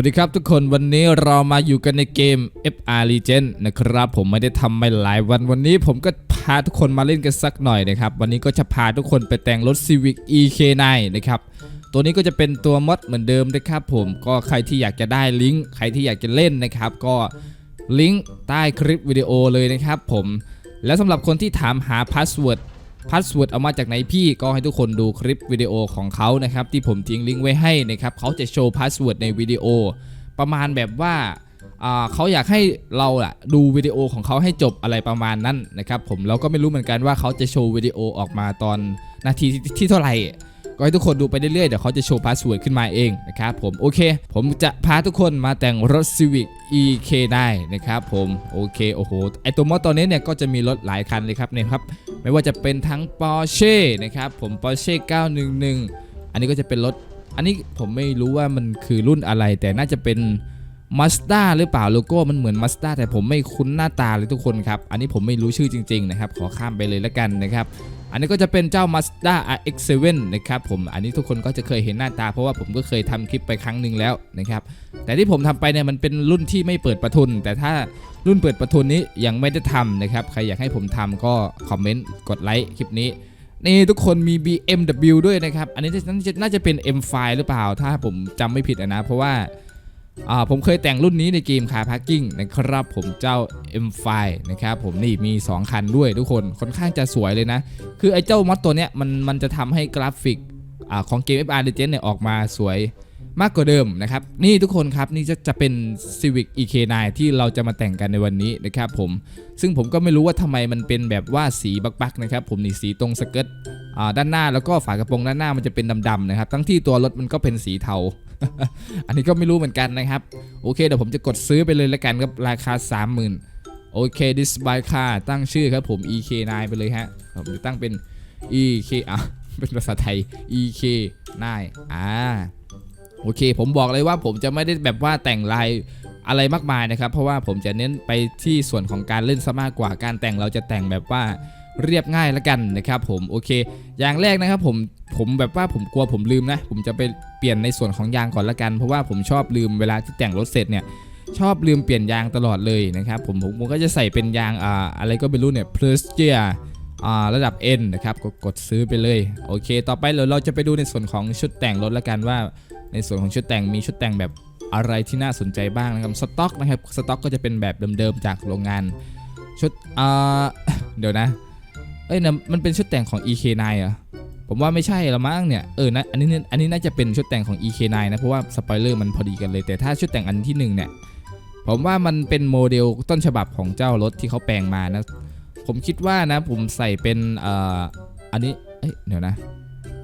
วัสดีครับทุกคนวันนี้เรามาอยู่กันในเกม FR Legend นะครับ ผมไม่ได้ทำมาหลายวันวันนี้ผมก็พาทุกคนมาเล่นกันสักหน่อยนะครับ วันนี้ก็จะพาทุกคนไปแต่งรถ Civic EK9 นะครับตัวนี้ก็จะเป็นตัวมอดเหมือนเดิมนะครับผมก็ใครที่อยากจะได้ลิงก์ใครที่อยากจะเล่นนะครับก็ลิงก์ใต้คลิปวิดีโอเลยนะครับผมและสำหรับคนที่ถามหาพาสเวิร์ด พาสเวิร์ดเอามาจากไหนพี่ก็ให้ทุกคนดูคลิปวิดีโอของเขานะครับที่ผมทิ้งลิงก์ไว้ให้นะครับเขาจะโชว์พาสเวิร์ดในวิดีโอ ประมาณแบบว่าเขาอยากให้เราอะดูวิดีโอของเขาให้จบอะไรประมาณนั้นนะครับผมเราก็ไม่รู้เหมือนกันว่าเขาจะโชว์วิดีโอออกมาตอนนาทีที่เท่าไหร่ก็ให้ทุกคนดูไปเรื่อยๆ เดี๋ยวเขาจะโชว์พาสเวิร์ดขึ้นมาเองนะครับผมโอเค ผมจะพาทุกคนมาแต่งรถ Civic EK9 นะครับผมโอเค โอ้โห ไอตัวมอตอนนี้เนี่ยก็จะมีรถหลายคันเลยครับเนี่ยครับ ไม่ว่าจะเป็นทั้ง Porsche นะครับผม Porsche 911 อันนี้ก็จะเป็นรถ อันนี้ผมไม่รู้ว่ามันคือรุ่นอะไร แต่น่าจะเป็น Mazda หรือเปล่าโลโก้มันเหมือน Mazda แต่ผมไม่คุ้นหน้าตาเลยทุกคนครับ อันนี้ผมไม่รู้ชื่อจริง ๆ นะครับ ขอข้ามไปเลยแล้วกันนะครับ อันนี้ก็จะเป็นเจ้า Mazda RX-7 นะครับผมอันนี้ทุกคนก็จะเคยเห็นหน้าตา เพราะว่าผมก็เคยทำคลิปไปครั้งหนึ่งแล้วนะครับแต่ที่ผมทำไปเนี่ยมันเป็นรุ่นที่ไม่เปิดประทุน แต่ถ้ารุ่นเปิดประทุนนี้ยังไม่ได้ทำนะครับใครอยากให้ผมทำก็คอมเมนต์กดไลค์คลิปนี้นี่ทุกคนมี BMW ด้วยนะครับ อันนี้น่าจะเป็น M5 หรือเปล่า ถ้าผมจำไม่ผิดนะ เพราะว่า ผมเคยแต่งรุ่นนี้ในเกมคาร์พาร์กิ้งนะครับผมเจ้า M5 นะครับผมนี่มี 2 คันด้วยทุกคนค่อนข้างจะสวยเลยนะ คือไอ้เจ้ามอดตัวเนี้ยมันมันจะทำให้กราฟิกอของเกม FR Legend เนี่ยออกมาสวยมากกว่าเดิมนะครับ นี่ทุกคนครับ นี่จะจะเป็น Civic EK9 ที่เราจะมาแต่งกันในวันนี้นะครับผมซึ่งผมก็ไม่รู้ว่าทำไมมันเป็นแบบว่าสีบักๆนะครับผมนี่สีตรงสเกิร์ตด้านหน้าแล้วก็ฝากระโปรงด้านหน้ามันจะเป็นดำๆนะครับ ทั้งที่ตัวรถมันก็เป็นสีเทา อันนี้ก็ไม่รู้เหมือนกันนะครับ โอเคเดี๋ยวผมจะกดซื้อไปเลยแล้วกันครับราคา 30,000 โอเค this by car ตั้งชื่อครับผม EK9 ไปเลยฮะ ผมจะตั้งเป็น EK อะเป็นภาษาไทย EK9 อ่าโอเค ผมบอกเลยว่าผมจะไม่ได้แบบว่าแต่งลายอะไรมากมายนะครับ เพราะว่าผมจะเน้นไปที่ส่วนของการเล่นซะมากกว่าการแต่งเราจะแต่งแบบว่า เรียบง่ายละกันนะครับผมโอเค อย่างแรกนะครับผมผมแบบว่าผมกลัวผมลืมนะ ผมจะไปเปลี่ยนในส่วนของยางก่อนละกันเพราะว่าผมชอบลืมเวลาที่แต่งรถเสร็จเนี่ยชอบลืมเปลี่ยนยางตลอดเลยนะครับผมผมก็จะใส่เป็นยางอ่าอะไรก็ไม่รู้เนี่ย p l u s g e a อ่าระดับ N นะครับก็กดซื้อไปเลย โอเค ต่อไปเราเราจะไปดูในส่วนของชุดแต่งรถละกันว่า ในส่วนของชุดแต่งมีชุดแต่งแบบอะไรที่น่าสนใจบ้างนะครับสต็อกนะครับสต็อกก็จะเป็นแบบเดิมๆจากโรงงานชุดอ่าเดี๋ยวนะ เอ้ยนะมันเป็นชุดแต่งของ EK9 เหรอผมว่าไม่ใช่ละมั้งเนี่ย เออนะอันนี้อันนี้น่าจะเป็นชุดแต่งของ EK9 นะ เพราะว่าสปอยเลอร์มันพอดีกันเลย แต่ถ้าชุดแต่งอันที่หนึ่งเนี่ย ผมว่ามันเป็นโมเดลต้นฉบับของเจ้ารถที่เขาแปลงมานะ ผมคิดว่านะผมใส่เป็นเอ่ออันนี้ เอ้ยเดี๋ยวนะ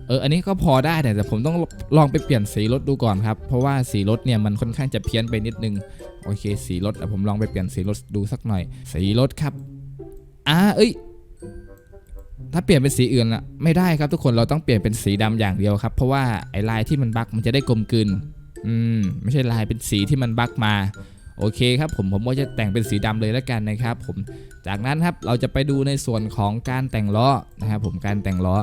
เออ อันนี้ก็พอได้แต่ผมต้องลองไปเปลี่ยนสีรถดูก่อนครับ เพราะว่าสีรถเนี่ยมันค่อนข้างจะเพี้ยนไปนิดนึง โอเค สีรถผมลองไปเปลี่ยนสีรถดูสักหน่อย สีรถครับ อ่า เอ้ย ถ้าเปลี่ยนเป็นสีอื่นอะไม่ได้ครับทุกคนเราต้องเปลี่ยนเป็นสีดำอย่างเดียวครับ เพราะว่าไอ้ลายที่มันบั๊กมันจะได้กลมกลืนอืมไม่ใช่ลายเป็นสีที่มันบั๊กมาโอเคครับผมผมก็จะแต่งเป็นสีดำเลยแล้วกันนะครับผมจากนั้นครับเราจะไปดูในส่วนของการแต่งล้อนะครับผมการแต่งล้อ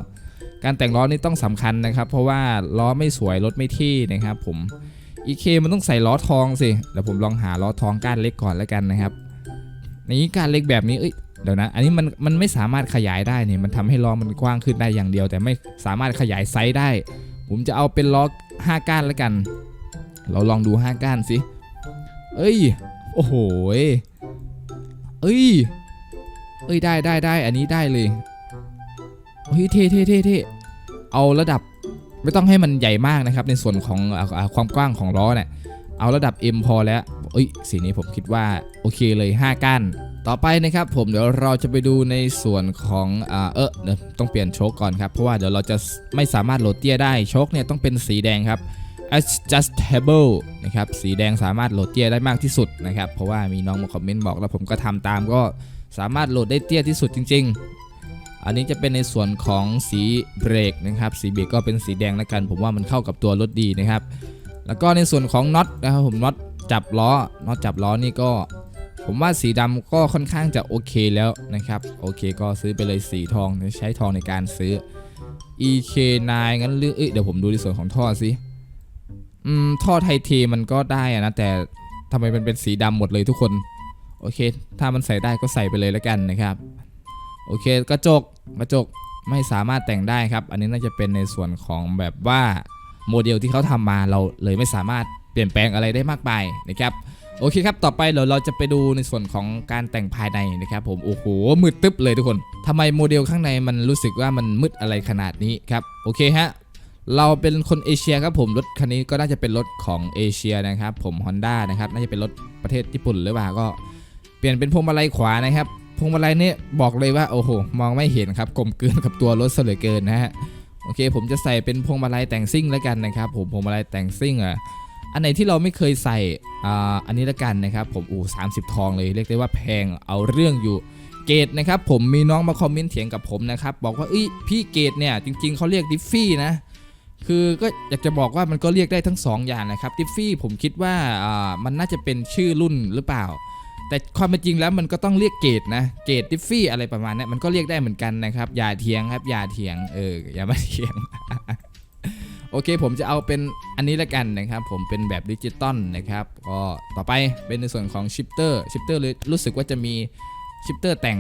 การแต่งล้อนี่ต้องสำคัญนะครับ เพราะว่าล้อไม่สวยรถไม่ที่นะครับผม EK มันต้องใส่ล้อทองสิเดี๋ยวผมลองหาล้อทองก้านเล็กก่อนแล้วกันนะครับนี้ก้านเล็กแบบนี้เอ้ย เดี๋ยวนะ อันนี้มันมันไม่สามารถขยายได้นี่มันทำให้ล้อมันกว้างขึ้นได้อย่างเดียว แต่ไม่สามารถขยายไซส์ได้ ผมจะเอาเป็นล้อ5ก้านแล้วกัน เราลองดู 5 ก้านสิ เอ้ย โอ้โห เอ้ย เอ้ยได้ได้ได้อันนี้ได้เลย เฮ้ยเท่เท่เท่เท่เอาระดับไม่ต้องให้มันใหญ่มากนะครับ ในส่วนของอความกว้างของล้อเนี่ยเอาระดับ M พอแล้ว เอ้ยสีนี้ผมคิดว่าโอเคเลย 5 ก้าน ต่อไปนะครับผมเดี๋ยวเราจะไปดูในส่วนของอเออเดี๋ยวต้องเปลี่ยนโชคก่อนครับเพราะว่าเดี๋ยวเราจะไม่สามารถโหลดเตี้ยได้โชคเนี่ยต้องเป็นสีแดงครับ adjustable นะครับสีแดงสามารถโหลดเตี้ยได้มากที่สุดนะครับเพราะว่ามีน้องมาคอมเมนต์บอกแล้วผมก็ทำตามก็สามารถโหลดได้เตี้ยที่สุดจริง ๆ อันนี้จะเป็นในส่วนของสีเบรกนะครับสีเบรกก็เป็นสีแดงแล้วกันผมว่ามันเข้ากับตัวรถดีนะครับแล้วก็ในส่วนของน็อตนะครับผมน็อตจับล้อน็อตจับล้อนี่ก็ ผมว่าสีดำก็ค่อนข้างจะโอเคแล้วนะครับ โอเคก็ซื้อไปเลยสีทองใช้ทองในการซื้อ EK9 งั้นหรือเอ้ยเดี๋ยวผมดูในส่วนของท่อสิอืมท่อไทเทมันก็ได้อะนะแต่ทำไมมันเป็นสีดำหมดเลยทุกคน โอเค ถ้ามันใส่ได้ก็ใส่ไปเลยแล้วกันนะครับ โอเคกระจกกระจกไม่สามารถแต่งได้ครับ อันนี้น่าจะเป็นในส่วนของแบบว่าโมเดลที่เขาทำมาเราเลยไม่สามารถเปลี่ยนแปลงอะไรได้มากมายนะครับ โอเคครับ ต่อไปเดี๋ยวเราจะไปดูในส่วนของการแต่งภายในนะครับผม โอ้โห มืดตึ๊บเลยทุกคนทำไมโมเดลข้างในมันรู้สึกว่ามันมืดอะไรขนาดนี้ครับ โอเคฮะ เราเป็นคนเอเชียครับผม รถคันนี้ก็น่าจะเป็นรถของเอเชียนะครับผม Honda นะครับ น่าจะเป็นรถประเทศญี่ปุ่นหรือเปล่าก็ เปลี่ยนเป็นพวงมาลัยขวานะครับ พวงมาลัยนี่บอกเลยว่าโอ้โห มองไม่เห็นครับ กลมกลืนกับตัวรถเหลือเกินนะฮะ โอเค ผมจะใส่เป็นพวงมาลัยแต่งซิ่งแล้วกันนะครับผม พวงมาลัยแต่งซิ่งอะ อันไหนที่เราไม่เคยใส่อ,อันนี้ละกันนะครับ ผมอู้สามสิบทองเลยเรียกได้ว่าแพงเอาเรื่องอยู่เกตนะครับผมมีน้องมาคอมเมนต์เถียงกับผมนะครับบอกว่าเอ้ยพี่เกตเนี่ยจริง ๆเขาเรียกดิฟฟี่นะคือก็อยากจะบอกว่ามันก็เรียกได้ทั้งสองอย่างนะครับดิฟฟี่ผมคิดว่ามันน่าจะเป็นชื่อรุ่นหรือเปล่า แต่ความเป็นจริงแล้วมันก็ต้องเรียกเกตนะเกตดิฟฟี่อะไรประมาณนี้มันก็เรียกได้เหมือนกันนะครับอย่าเถียงครับอย่าเถียงเอออย่ามาเถียง โอเคผมจะเอาเป็นอันนี้ละกันนะครับผมเป็นแบบดิจิตอลนะครับก็ต่อไปเป็นในส่วนของชิปเตอร์ชิปเตอร์เลยรู้สึกว่าจะมีชิปเตอร์แต่ง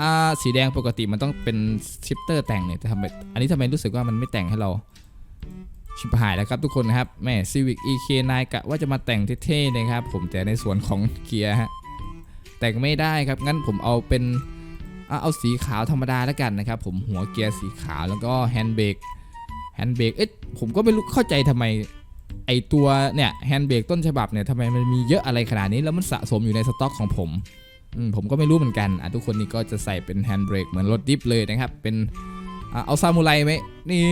อ่าสีแดงปกติมันต้องเป็นชิปเตอร์แต่งเนี่ยแต่ทำไมอันนี้ทำไมรู้สึกว่ามันไม่แต่งให้เราชิบหายแล้วครับทุกคนนะครับแม่ Civic EK9 กะว่าจะมาแต่งเท่ๆนะครับผมแต่ในส่วนของเกียร์ฮะแต่งไม่ได้ครับงั้นผมเอาเป็นเอาสีขาวธรรมดาแล้วกันนะครับผมหัวเกียร์สีขาวแล้วก็แฮนด์เบรก แฮนด์เบรกเอ๊ะผมก็ไม่รู้เข้าใจทำไมไอตัวเนี่ยแฮนด์เบรกต้นฉบับเนี่ยทำไมมันมีเยอะอะไรขนาดนี้แล้วมันสะสมอยู่ในสต็อกของผมผมก็ไม่รู้เหมือนกันอะทุกคนนี่ก็จะใส่เป็นแฮนด์เบรกเหมือนรถดิฟเลยนะครับ เป็นเอาซามูไรไหมนี่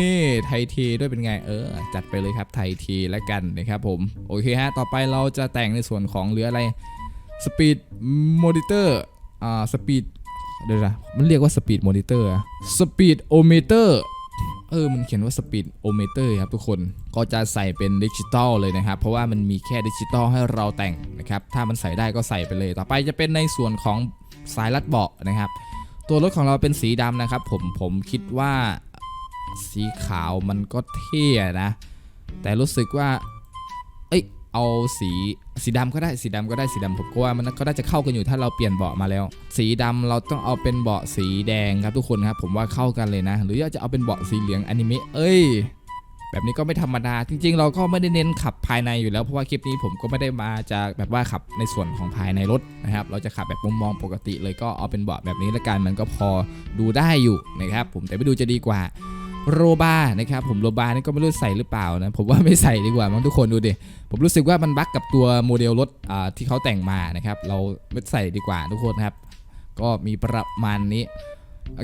ไททีด้วยเป็นไงเออ จัดไปเลยครับไททีแล้วกันนะครับผม โอเคฮะ ต่อไปเราจะแต่งในส่วนของเหลืออะไรสปีดมอนิเตอร์อ่าสปีดเดี๋ยวนะมันเรียกว่าสปีดมอนิเตอร์สปีดโอเมเตอร์ เออมันเขียนว่าสปีดโอเมเตอร์ครับทุกคนก็จะใส่เป็นดิจิตอลเลยนะครับ เพราะว่ามันมีแค่ดิจิตอลให้เราแต่งนะครับ ถ้ามันใส่ได้ก็ใส่ไปเลย ต่อไปจะเป็นในส่วนของสายรัดเบาะนะครับ ตัวรถของเราเป็นสีดำนะครับผมผมคิดว่าสีขาวมันก็เท่นะ แต่รู้สึกว่า เอาสีสีดำก็ได้สีดำก็ได้สีดำผมก็ว่ามันก็น่าจะเข้ากันอยู่ถ้าเราเปลี่ยนเบาะมาแล้ว สีดำเราต้องเอาเป็นเบาะสีแดงครับทุกคนครับผมว่าเข้ากันเลยนะ หรือจะเอาเป็นเบาะสีเหลืองอนิเมะเอ้ยแบบนี้ก็ไม่ธรรมดา จริง ๆ เราก็ไม่ได้เน้นขับภายในอยู่แล้วเพราะว่าคลิปนี้ผมก็ไม่ได้มาจะแบบว่าขับในส่วนของภายในรถนะครับ เราจะขับแบบมุมมองปกติเลยก็เอาเป็นเบาะแบบนี้ละกันมันก็พอดูได้อยู่นะครับผมแต่ไม่ดูจะดีกว่า โรบานะครับผมโรบานี่ก็ไม่รู้ใส่หรือเปล่านะผมว่าไม่ใส่ดีกว่ามั้งทุกคนดูดิผมรู้สึกว่ามันบั๊กกับตัวโมเดลรถที่เขาแต่งมานะครับเราไม่ใส่ดีกว่าทุกคนครับ ก็มีประมาณนี้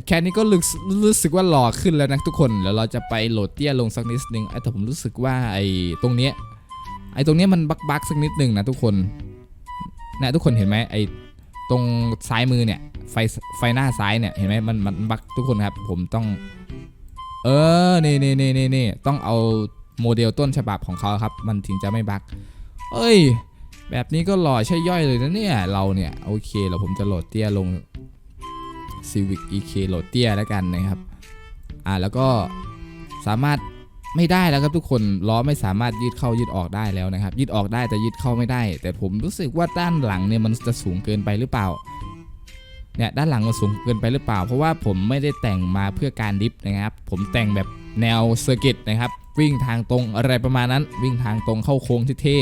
แค่นี้ก็รู้สึกรู้สึกว่าหล่อขึ้นแล้วนะทุกคนแล้วเราจะไปโหลดเตี้ยลงสักนิดนึงไอ้แต่ผมรู้สึกว่าไอ้ตรงเนี้ยไอ้ตรงเนี้ยมันบั๊กบั๊กสักนิดนึงนะทุกคนนะทุกคนเห็นไหมไอ้ตรงซ้ายมือเนี่ยไฟไฟหน้าซ้ายเนี่ยเห็นไหมมันมันบั๊กทุกคนครับ ผมต้อง เออ นี่นี่นี่นี่นี่ต้องเอาโมเดลต้นฉบับของเขาครับ มันถึงจะไม่บั๊กเอ้ย แบบนี้ก็หล่อใช่ย่อยเลยนะเนี่ย เราเนี่ย โอเคแล้วผมจะโหลดเตี้ยลง Civic EK โหลดเตี้ยแล้วกันนะครับ อ่าแล้วก็สามารถไม่ได้แล้วครับทุกคนล้อไม่สามารถยืดเข้ายืดออกได้แล้วนะครับ ยืดออกได้แต่ยืดเข้าไม่ได้ แต่ผมรู้สึกว่าด้านหลังเนี่ยมันจะสูงเกินไปหรือเปล่า เนี่ยด้านหลังมันสูงเกินไปหรือเปล่า เพราะว่าผมไม่ได้แต่งมาเพื่อการดิฟนะครับ ผมแต่งแบบแนวเซอร์กิตนะครับ วิ่งทางตรงอะไรประมาณนั้น วิ่งทางตรงเข้าโค้งเท่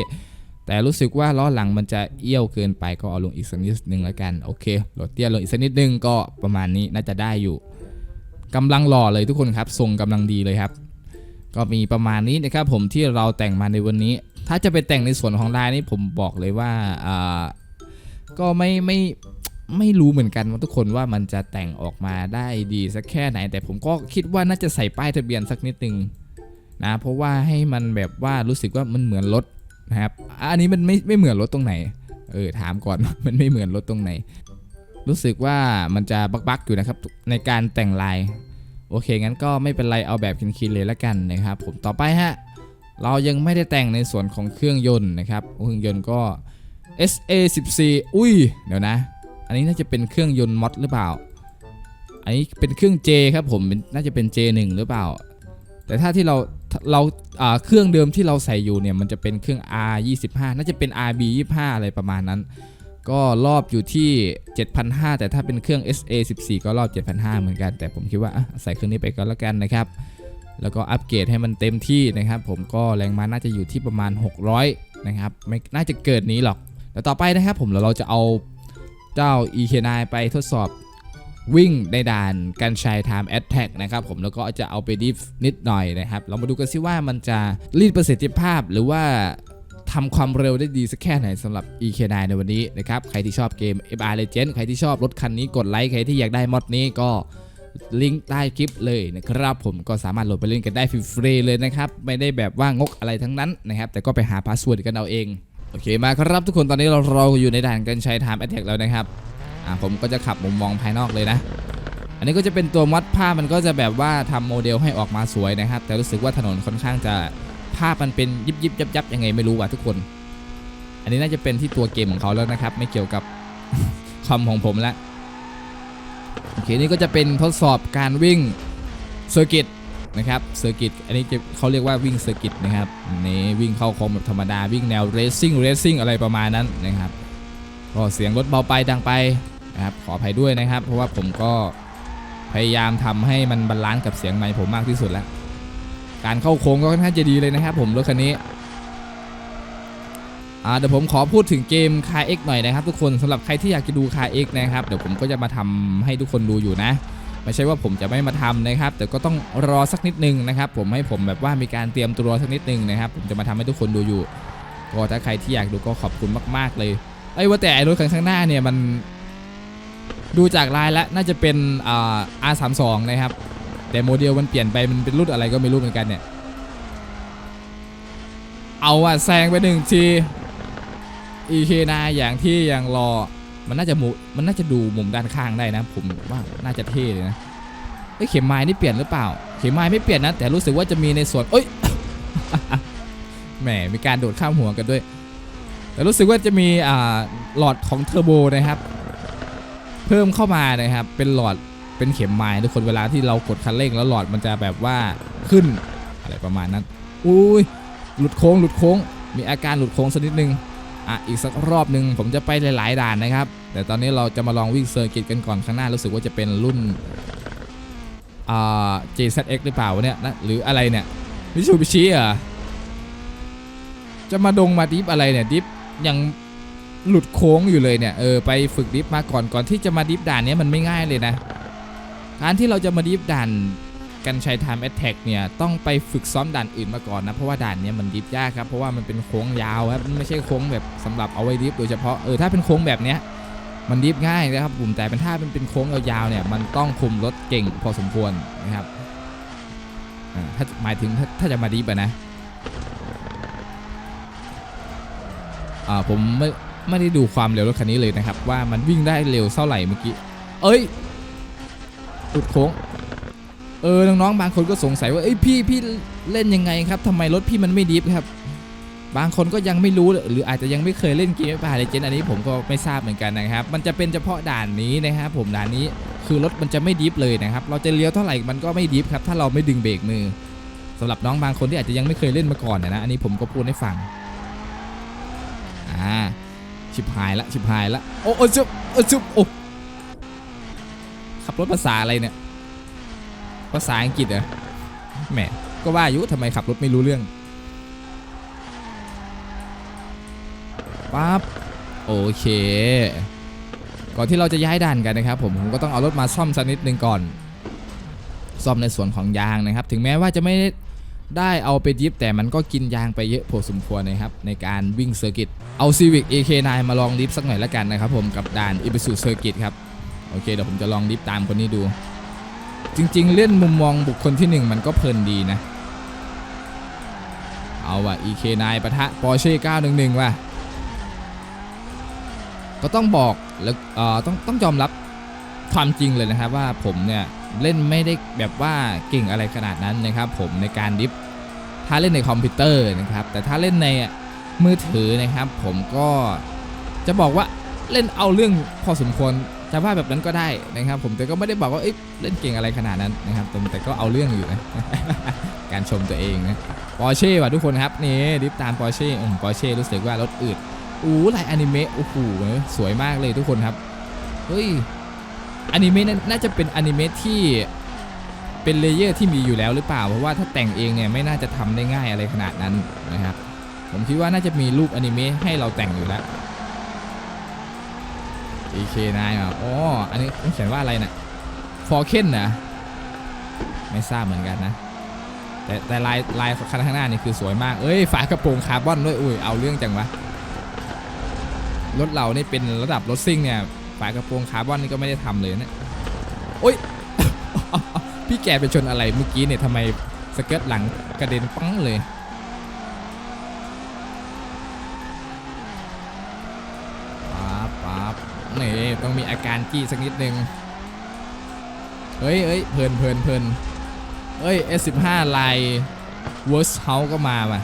แต่รู้สึกว่าล้อหลังมันจะเอี้ยวเกินไปก็เอาลงอีกสักนิดนึงแล้วกันโอเคโหลดเตี้ยลงอีกสักนิดนึงก็ประมาณนี้น่าจะได้อยู่กำลังหล่อเลยทุกคนครับทรงกำลังดีเลยครับ ก็มีประมาณนี้นะครับผมที่เราแต่งมาในวันนี้ ถ้าจะไปแต่งในส่วนของลายนี่ผมบอกเลยว่าอ่าก็ไม่ไม่ ไม่รู้เหมือนกันว่าทุกคนว่ามันจะแต่งออกมาได้ดีสักแค่ไหน แต่ผมก็คิดว่าน่าจะใส่ป้ายทะเบียนสักนิดนึงนะเพราะว่าให้มันแบบว่ารู้สึกว่ามันเหมือนรถนะครับ อันนี้มันไม่ไม่เหมือนรถตรงไหน เออถามก่อนมันไม่เหมือนรถตรงไหน รู้สึกว่ามันจะบักๆอยู่นะครับ ในการแต่งลาย โอเคงั้นก็ไม่เป็นไรเอาแบบคินๆเลยละกันนะครับ ผมต่อไปฮะเรายังไม่ได้แต่งในส่วนของเครื่องยนต์นะครับเครื่องยนต์ก็ SA14 อุ้ยเดี๋ยวนะ อันนี้น่าจะเป็นเครื่องยนต์มอดหรือเปล่า อันนี้เป็นเครื่อง J ครับผมเป็นน่าจะเป็น J1 หรือเปล่า แต่ถ้าที่เราเราเครื่องเดิมที่เราใส่อยู่เนี่ยมันจะเป็นเครื่อง R 25 น่าจะเป็น RB 25 อะไรประมาณนั้น ก็รอบอยู่ที่ 7,500 แต่ถ้าเป็นเครื่อง SA 14 ก็รอบ 7,500 เหมือนกัน แต่ผมคิดว่าใส่เครื่องนี้ไปก็แล้วกันนะครับ แล้วก็อัปเกรดให้มันเต็มที่นะครับ ผมก็แรงม้าน่าจะอยู่ที่ประมาณ 600 นะครับ ไม่น่าจะเกิดนี้หรอกแต่ต่อไปนะครับผมเดี๋ยวเราจะเอา เจ้า EK9 ไปทดสอบวิ่งในด่านกันชัย Time Attack นะครับผมแล้วก็จะเอาไปดิฟนิดหน่อยนะครับ เรามาดูกันซิว่ามันจะรีดประสิทธิภาพหรือว่าทำความเร็วได้ดีสักแค่ไหนสำหรับ EK9 ในวันนี้นะครับ ใครที่ชอบเกม FR Legend ใครที่ชอบรถคันนี้กดไลค์ ใครที่อยากได้มอดนี้ก็ลิงก์ใต้คลิปเลยนะครับผมก็สามารถโหลดไปเล่นกันได้ฟรีๆเลยนะครับ ไม่ได้แบบว่างกอะไรทั้งนั้นนะครับ แต่ก็ไปหาพาสเวิร์ดกันเอาเอง โอเคมาครับทุกคนตอนนี้เราเราอยู่ในด่านกันชัย Time Attack แล้วนะครับอ่าผมก็จะขับมุมมองภายนอกเลยนะ อันนี้ก็จะเป็นตัวมอดภาพมันก็จะแบบว่าทำโมเดลให้ออกมาสวยนะครับ แต่รู้สึกว่าถนนค่อนข้างจะภาพมันเป็นยิบยิบยับยับยังไงไม่รู้ว่ะทุกคน อันนี้น่าจะเป็นที่ตัวเกมของเขาแล้วนะครับ ไม่เกี่ยวกับคอมของผมละโอเคนี่ก็จะเป็นทดสอบการวิ่งเซอร์กิต นะครับเซอร์กิตอันนี้เขาเรียกว่าวิ่งเซอร์กิตนะครับนี่วิ่งเข้าโคมแบบธรรมดาวิ่งแนวเรซซิ่งเรซซิ่งอะไรประมาณนั้นนะครับก็เสียงรถเบาไปดังไปนะครับขออภัยด้วยนะครับ เพราะว่าผมก็พยายามทำให้มันบาลานซ์กับเสียงไมค์ผมมากที่สุดแล้ว การเข้าโค้งก็ค่อนข้างจะดีเลยนะครับ ผมรถคันนี้เดี๋ยวผมขอพูดถึงเกม Car X หน่อยนะครับ ทุกคนสำหรับใครที่อยากจะดู Car X นะครับเดี๋ยวผมก็จะมาทำให้ทุกคนดูอยู่นะ ไม่ใช่ว่าผมจะไม่มาทำนะครับ แต่ก็ต้องรอสักนิดนึงนะครับ ผมให้ผมแบบว่ามีการเตรียมตัวสักนิดนึงนะครับ ผมจะมาทำให้ทุกคนดูอยู่ ก็ถ้าใครที่อยากดูก็ขอบคุณมาก ๆ เลย ไอ้ยว่าแต่ไอ้รถคันข้างหน้าเนี่ยมัน ดูจากลายแล้วน่าจะเป็นอ่า R32 นะครับ แต่โมเดลมันเปลี่ยนไปมันเป็นรุ่นอะไรก็ไม่รู้เหมือนกันเนี่ย เอาอะแซงไปหนึ่งที EK นาอย่างที่ยังรอ มันน่าจะมุมันน่าจะดูมุมด้านข้างได้นะ ผมว่าน่าจะเท่เลยนะเอ้ยเข็มไม้นี่เปลี่ยนหรือเปล่า เข็มไม้ไม่เปลี่ยนนะ แต่รู้สึกว่าจะมีในส่วนเอ้ยแหมมีการโดดข้ามหัวกันด้วย แต่รู้สึกว่าจะมีอ่าหลอดของเทอร์โบนะครับ เพิ่มเข้ามานะครับ เป็นหลอดเป็นเข็มไม้ทุกคนเวลาที่เรากดคันเร่งแล้วหลอดมันจะแบบว่าขึ้นอะไรประมาณนั้น อุ้ยหลุดโค้งหลุดโค้ง มีอาการหลุดโค้งสักนิดนึง อะอีกสักรอบหนึ่งผมจะไปหลาย ๆ ด่านนะครับ แต่ตอนนี้เราจะมาลองวิ่งเซอร์กิตกันก่อนข้างหน้ารู้สึกว่าจะเป็นรุ่นอ่า JZX หรือเปล่าเนี่ยนะหรืออะไรเนี่ยมิชูบิชิเหรอจะมาดงมาดิฟอะไรเนี่ยดิฟยังหลุดโค้งอยู่เลยเนี่ยเออไปฝึกดิฟมาก่อนก่อนที่จะมาดิฟด่านเนี้ยมันไม่ง่ายเลยนะการที่เราจะมาดิฟด่าน กันชัย Time Attack เนี่ยต้องไปฝึกซ้อมด่านอื่นมาก่อนนะ เพราะว่าด่านเนี้ยมันดิฟยากครับ เพราะว่ามันเป็นโค้งยาวครับมันไม่ใช่โค้งแบบสำหรับเอาไว้ดิฟโดยเฉพาะเออถ้าเป็นโค้งแบบเนี้ยมันดิฟง่ายนะครับผมแต่เป็นถ้าเป็นเป็นโค้งยาวๆเนี่ยมันต้องคุมรถเก่งพอสมควรนะครับอ่าถ้าหมายถึงถ้าถ้าจะมาดิฟะนะอ่าผมไม่ไม่ได้ดูความเร็วรถคันนี้เลยนะครับ ว่ามันวิ่งได้เร็วเท่าไหร่เมื่อกี้ เอ้ยหลุดโค้ง เออน้องๆบางคนก็สงสัยว่าเอ้ยพี่พี่เล่นยังไงครับทำไมรถพี่มันไม่ดิฟครับบางคนก็ยังไม่รู้หรืออาจจะยังไม่เคยเล่นเกมป่าเลเจนอันนี้ผมก็ไม่ทราบเหมือนกันนะครับ มันจะเป็นเฉพาะด่านนี้นะครับผมด่านนี้คือรถมันจะไม่ดิฟเลยนะครับ เราจะเลี้ยวเท่าไหร่มันก็ไม่ดิฟครับถ้าเราไม่ดึงเบรกมือสำหรับน้องบางคนที่อาจจะยังไม่เคยเล่นมาก่อนนะอันนี้ผมก็พูดให้ฟังอ่าชิบหายละชิบหายละโอ้โอ้จุบโอ้จุบโอ้ขับรถภาษาอะไรเนี่ย ภาษาอังกฤษเหรอแหมก็ว่าอายู่ทำไมขับรถไม่รู้เรื่องปั๊บโอเค ก่อนที่เราจะย้ายด่านกันนะครับผมผมก็ต้องเอารถมาซ่อมสักนิดนึงก่อน ซ่อมในส่วนของยางนะครับ ถึงแม้ว่าจะไม่ได้เอาไปดิฟแต่มันก็กินยางไปเยอะพอสมควรนะครับ ในการวิ่งเซอร์กิตเอา Civic AK9 มาลองดิฟสักหน่อยละกันนะครับผมกับด่าน i b i s u Circuit ครับ โอเคเดี๋ยวผมจะลองดิฟตามคนนี้ดู จริง ๆ เล่นมุมมองบุคคลที่หนึ่งมันก็เพลินดีนะ เอาว่ะ EK9 ปะทะ Porsche 911 ว่ะ ก็ต้องบอกแล้วเออต้องต้องยอมรับความจริงเลยนะครับว่าผมเนี่ยเล่นไม่ได้แบบว่าเก่งอะไรขนาดนั้นนะครับ ผมในการดิฟถ้าเล่นในคอมพิวเตอร์นะครับ แต่ถ้าเล่นในมือถือนะครับ ผมก็จะบอกว่าเล่นเอาเรื่องพอสมควร จะว่าแบบนั้นก็ได้นะครับ ผมแต่ก็ไม่ได้บอกว่าเอ้ยเล่นเก่งอะไรขนาดนั้นนะครับแต่แต่ก็เอาเรื่องอยู่นะการชมตัวเองนะปอร์เช่ว่ะทุกคนครับนี่ดิฟตามปอร์เช่อืมปอร์เช่รู้สึกว่ารถอืดอู้ลายอนิเมะโอ้โหสวยมากเลยทุกคนครับเฮ้ยอนิเมะน่าจะเป็นอนิเมะที่เป็นเลเยอร์ที่มีอยู่แล้วหรือเปล่า เพราะว่าถ้าแต่งเองเนี่ยไม่น่าจะทำได้ง่ายอะไรขนาดนั้นนะครับผมคิดว่าน่าจะมีรูปอนิเมะให้เราแต่งอยู่แล้ว EK9 อะอ๋ออันนี้เขียนว่าอะไรนะ่ะฟอร์เคนนะไม่ทราบเหมือนกันนะ แต่แต่ลายลายคันข้างหน้านี่คือสวยมาก เอ้ย ฝากระโปรงคาร์บอนด้วย อุ้ย เอาเรื่องจังวะ รถเรานี่เป็นระดับรถซิ่งเนี่ย ฝากระโปรงคาร์บอนนี่ก็ไม่ได้ทำเลยนะโอ้ย พี่แกไปชนอะไรเมื่อกี้เนี่ยทำไมสเกิร์ตหลังกระเด็นปังเลย ป๊าบป๊าบนี่ ต้องมีอาการจี้สักนิดนึงเฮ้ยเอ้ยเพลินเพลินเพลินเอ้ย S15 ลาย Worst House ก็มาว่ะ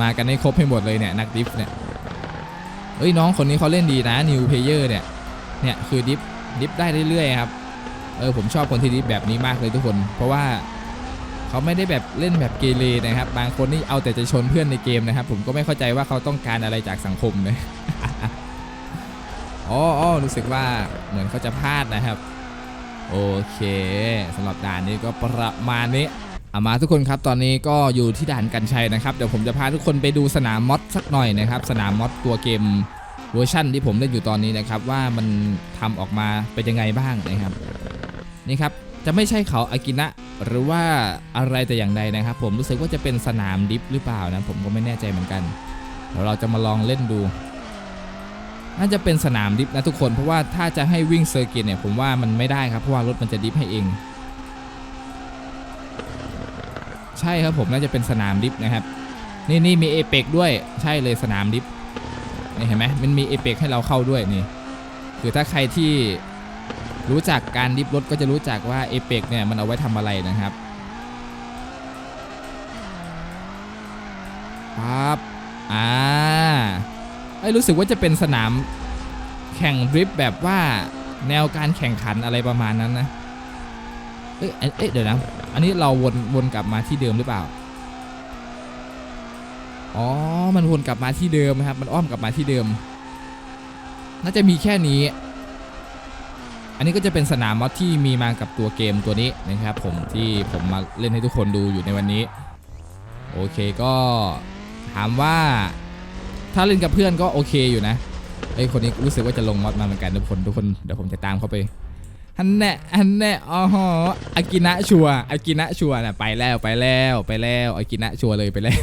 มากันให้ครบให้หมดเลยเนี่ย นักดิฟเนี่ยเฮ้ยน้องคนนี้เขาเล่นดีนะ New Player เนี่ย เนี่ยคือดิฟดิฟได้เรื่อยๆครับ เออผมชอบคนที่ดิฟแบบนี้มากเลยทุกคน เพราะว่าเขาไม่ได้แบบเล่นแบบเกเรนะครับ บางคนนี่เอาแต่จะชนเพื่อนในเกมนะครับ ผมก็ไม่เข้าใจว่าเขาต้องการอะไรจากสังคมเลย อ๋อรู้สึกว่าเหมือนเขาจะพลาดนะครับ โอเคสำหรับด่านนี้ก็ประมาณนี้เอามาทุกคนครับตอนนี้ก็อยู่ที่ด่านกันชัยนะครับเดี๋ยวผมจะพาทุกคนไปดูสนามมอดสักหน่อยนะครับ สนามมอดตัวเกมเวอร์ชั่นที่ผมเล่นอยู่ตอนนี้นะครับ ว่ามันทำออกมาเป็นยังไงบ้างนะครับนี่ครับจะไม่ใช่เขาอากินะหรือว่าอะไรแต่อย่างใดนะครับ ผมรู้สึกว่าจะเป็นสนามดิฟหรือเปล่านะผมก็ไม่แน่ใจเหมือนกันเดี๋ยวเราจะมาลองเล่นดู น่าจะเป็นสนามดิฟนะทุกคนเพราะว่าถ้าจะให้วิ่งเซอร์กิตเนี่ยผมว่ามันไม่ได้ครับเพราะว่ารถมันจะดิฟให้เอง ใช่ครับผมน่าจะเป็นสนามดิฟนะครับ นี่นี่มีเอเปกด้วยใช่เลยสนามดิฟนี่เห็นไหมมันมีเอเปกให้เราเข้าด้วยนี่คือถ้าใครที่รู้จักการดิฟรถก็จะรู้จักว่าเอเปกเนี่ยมันเอาไว้ทำอะไรนะครับปั๊บ อ้รู้สึกว่าจะเป็นสนามแข่งดริฟต์แบบว่าแนวการแข่งขันอะไรประมาณนั้นนะ เอ้ยเอ้ยเเดี๋ยวนะ อันนี้เราวนวนกลับมาที่เดิมหรือเปล่า อ๋อ มันวนกลับมาที่เดิมนะครับ มันอ้อมกลับมาที่เดิม น่าจะมีแค่นี้ อันนี้ก็จะเป็นสนามมอดที่มีมากับตัวเกมตัวนี้นะครับ ผมที่ผมมาเล่นให้ทุกคนดูอยู่ในวันนี้ โอเคก็ถามว่า ถ้าเล่นกับเพื่อนก็โอเคอยู่นะไอคนนี้รู้สึกว่าจะลงมอดมาเหมือนกันทุกคนทุกคนเดี๋ยวผมจะตามเขาไปฮันแน่ฮันแน่อ๋อฮะอากินะชัวอากินะชัวน่ะไปแล้วไปแล้วไปแล้วอากินะชัวเลยไปแล้ว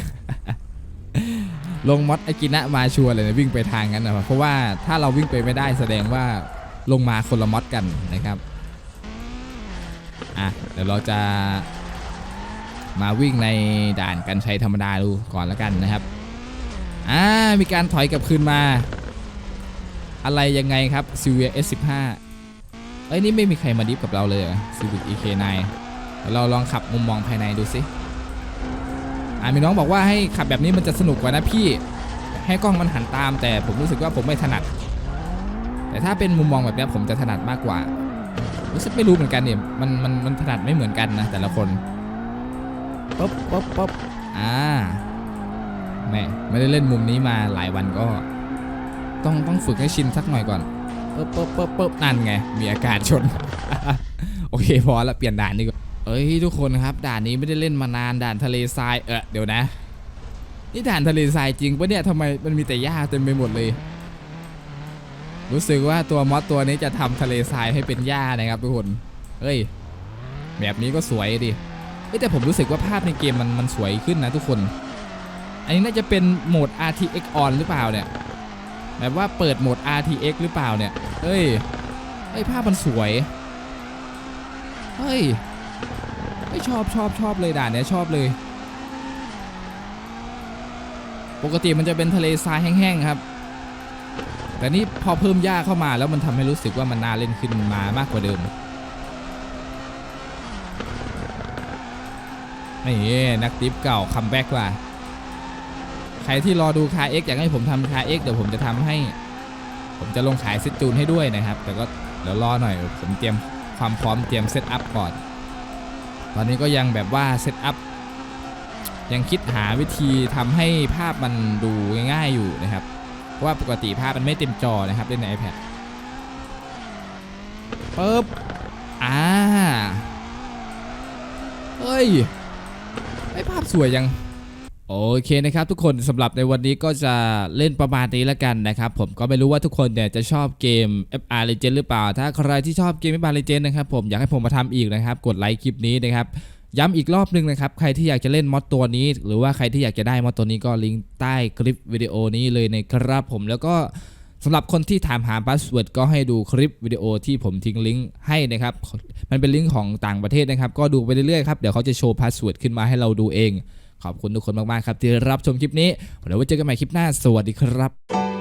ลงมอดอากินะมาชัวเลยนะวิ่งไปทางนั้นนะเพราะว่าถ้าเราวิ่งไปไม่ได้แสดงว่าลงมาคนละมอดกันนะครับอะเดี๋ยวเราจะมาวิ่งในด่านกันชัยธรรมดาดูก่อนแล้วกันนะครับ อ่ามีการถอยกลับคืนมา อะไรยังไงครับ s i l v i a S15 เอ้ยนี่ไม่มีใครมาดิฟกับเราเลยเหรอ Civic EK9 เดี๋ยวเราลองขับมุมมองภายในดูสิอ่ามีน้องบอกว่าให้ขับแบบนี้มันจะสนุกกว่านะพี่ ให้กล้องมันหันตาม แต่ผมรู้สึกว่าผมไม่ถนัด แต่ถ้าเป็นมุมมองแบบนี้ผมจะถนัดมากกว่ารู้สึกไม่รู้เหมือนกันเนี่ยมันมันมันถนัดไม่เหมือนกันนะแต่ละคนป๊บป๊บป๊บอ่า แม่ไม่ได้เล่นมุมนี้มาหลายวันก็ ต้องต้องฝึกให้ชินสักหน่อยก่อนปึ๊บปึ๊บปึ๊บปึ๊บนั่นไง มีอาการชน โอเคพอละเปลี่ยนด่านดีกว่าเอ้ยทุกคนครับด่านนี้ไม่ได้เล่นมานานด่านทะเลทรายเออเดี๋ยวนะ นี่ด่านทะเลทรายจริงปะเนี่ยทำไมมันมีแต่หญ้าเต็มไปหมดเลย รู้สึกว่าตัวมอสตัวนี้จะทำทะเลทรายให้เป็นหญ้านะครับทุกคนเฮ้ยแบบนี้ก็สวยดิเอ้แต่ผมรู้สึกว่าภาพในเกมมันมันสวยขึ้นนะทุกคน อันนี้น่าจะเป็นโหมด RTX on หรือเปล่าเนี่ยแบบว่าเปิดโหมด RTX หรือเปล่าเนี่ยเฮ้ยเฮ้ยภาพมันสวยเฮ้ยไม่ชอบชอบชอบเลยด่านเนี้ยชอบเลย ปกติมันจะเป็นทะเลทรายแห้งๆครับ แต่นี่พอเพิ่มหญ้าเข้ามาแล้วมันทำให้รู้สึกว่ามันน่าเล่นขึ้นมามากกว่าเดิมนี่นักดิฟเก่าคัมแบ็กว่ะ ใครที่รอดูคาเอ็กอยากให้ผมทำคาเอ็กเดี๋ยวผมจะทำให้ ผมจะลงขายเซตจูนให้ด้วยนะครับ แต่ก็เดี๋ยวรอหน่อยผมเตรียมความพร้อมเตรียมเซตอัพก่อน ตอนนี้ก็ยังแบบว่าเซตอัพยังคิดหาวิธีทำให้ภาพมันดูง่ายๆอยู่นะครับเพราะว่าปกติภาพมันไม่เต็มจอนะครับเล่นใน iPad ปึ๊บอ่าเฮ้ยไอภาพสวยยัง โอเคนะครับทุกคนสำหรับในวันนี้ก็จะเล่นประมาณนี้แล้วกันนะครับ ผมก็ไม่รู้ว่าทุกคนเนี่ยจะชอบเกม FR Legend หรือเปล่า ถ้าใครที่ชอบเกม FR Legend นะครับผมอยากให้ผมมาทำอีกนะครับกดไลค์คลิปนี้นะครับย้ำอีกรอบหนึงนะครับ ใครที่อยากจะเล่นมอดตัวนี้ หรือว่าใครที่อยากจะได้มอดตัวนี้ก็ลิงก์ใต้คลิปวิดีโอนี้เลยนะครับผมแล้วก็สำหรับคนที่ถามหาพาสเวิร์ดก็ให้ดูคลิปวิดีโอที่ผมทิ้งลิงก์ให้นะครับ มันเป็นลิงก์ของต่างประเทศนะครับ ก็ดูไปเรื่อยๆครับเดี๋ยวเขาจะโชว์พาสเวิร์ดขึ้นมาให้เราดูเอง ขอบคุณทุกคนมากๆครับที่รับชมคลิปนี้เดี๋ยวไว้เจอกันใหม่คลิปหน้าสวัสดีครับ